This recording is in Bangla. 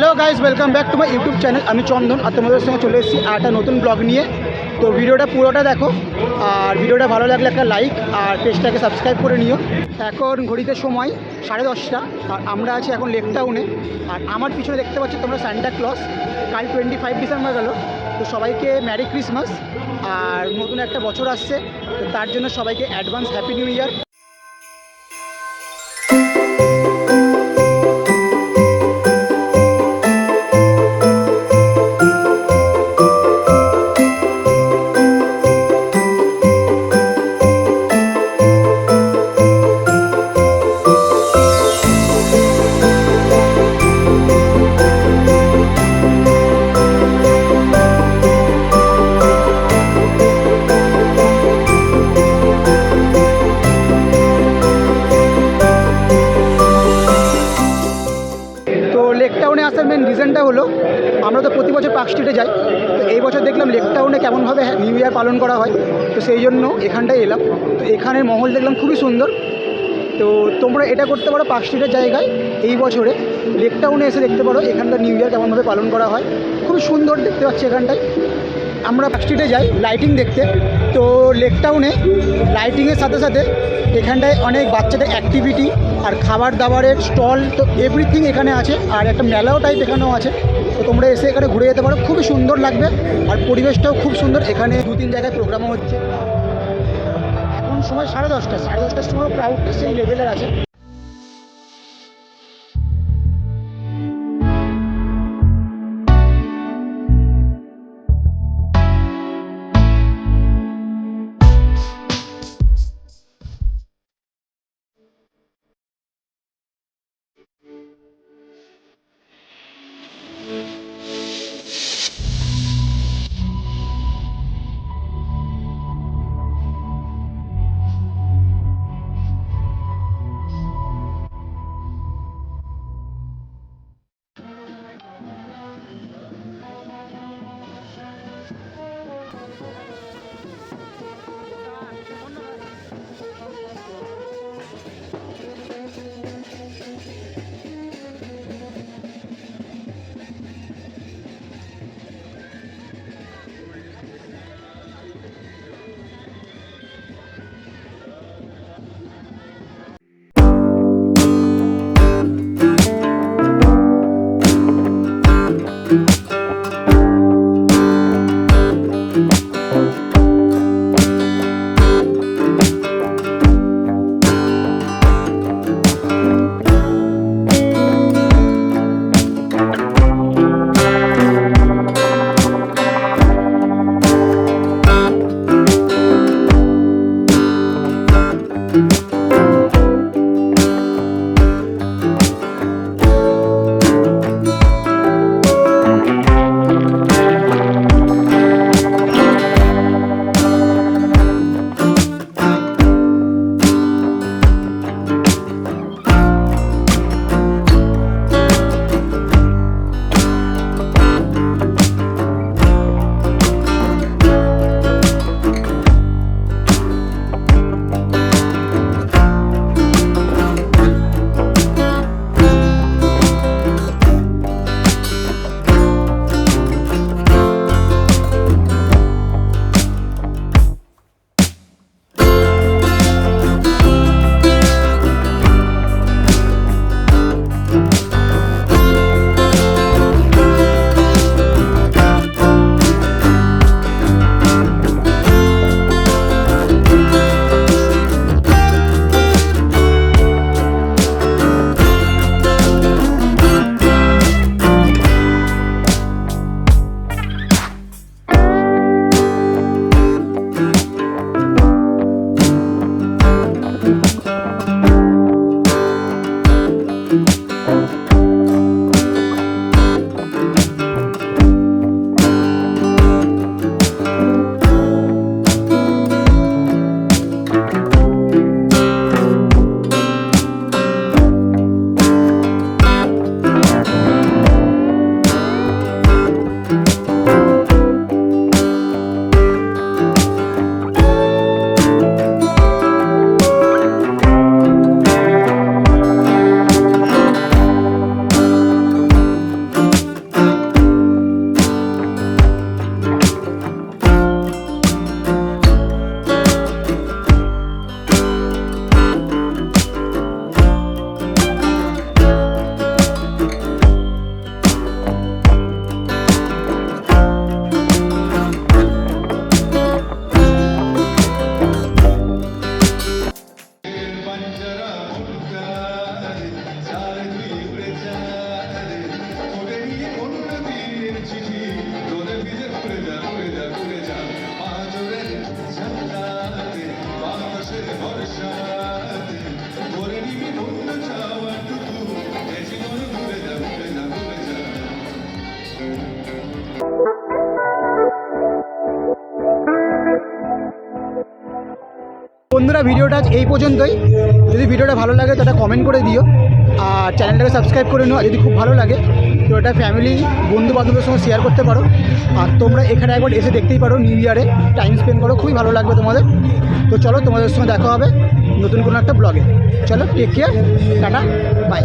Hello guys welcome back to my YouTube channel আমি চন্দন আর তোমাদের সঙ্গে চলে এসেছি একটা নতুন ব্লগ নিয়ে। তো ভিডিওটা পুরোটা দেখো। আর ভিডিওটা ভালো লাগলে একটা লাইক আর পেজটাকে সাবস্ক্রাইব করে নিও। এখন ঘড়িতে সময় সাড়ে দশটা। আর আমরা আছি এখন লেক টাউনে আর আমার পিছনে দেখতে পাচ্ছ তোমরা স্যান্টা ক্লস কাল টোয়েন্টি ফাইভ ডিসেম্বর গেল। তো সবাইকে ম্যারি ক্রিসমাস আর নতুন একটা বছর আসছে। তো তার জন্য সবাইকে অ্যাডভান্স হ্যাপি নিউ ইয়ার টাউনে আসার মেন রিজনটা হলো, আমরা তো প্রতি বছর পার্ক স্ট্রিটে যাই। তো এই বছর দেখলাম লেক টাউনে কেমনভাবে নিউ ইয়ার পালন করা হয়। তো সেই জন্য এখানটায় এলাম। তো এখানের মহল দেখলাম খুবই সুন্দর। তো তোমরা এটা করতে পারো পার্ক স্ট্রিটের জায়গায়। এই বছরে লেক টাউনে এসে দেখতে পারো এখানকার নিউ ইয়ার কেমনভাবে পালন করা হয়। খুবই সুন্দর দেখতে পাচ্ছি এখানটায়। আমরা পার্ক স্ট্রিটে যাই লাইটিং দেখতে। তো লেক টাউনে লাইটিংয়ের সাথে সাথে এখানটায় অনেক বাচ্চাদের অ্যাক্টিভিটি আর খাবার দাবারের স্টল তো এভরিথিং এখানে আছে, আর একটা মেলাও টাইপ এখানেও আছে। তো তোমরা এসে এখানে ঘুরে যেতে পারো, খুবই সুন্দর লাগবে, আর পরিবেশটাও খুব সুন্দর। এখানে দু তিন জায়গায় প্রোগ্রামও হচ্ছে। এখন সময় সাড়ে দশটা, সাড়ে দশটার সময় ক্রাউডটা সেই লেভেলের আছে। বন্ধুরা ভিডিওটা এই পর্যন্তই। যদি ভিডিওটা ভালো লাগে তো এটা কমেন্ট করে দিও। আর চ্যানেলটাকে সাবস্ক্রাইব করে নিও। আর যদি খুব ভালো লাগে, তো এটা ফ্যামিলি বন্ধু বান্ধবের সঙ্গে শেয়ার করতে পারো। আর তোমরা এখানে একবার এসে দেখতেই পারো নিউ ইয়ারে টাইম স্পেন্ড করো। খুবই ভালো লাগবে তোমাদের। তো চলো, তোমাদের সঙ্গে দেখা হবে নতুন কোনো একটা ব্লগে চলো টেক কেয়ার টাটা বাই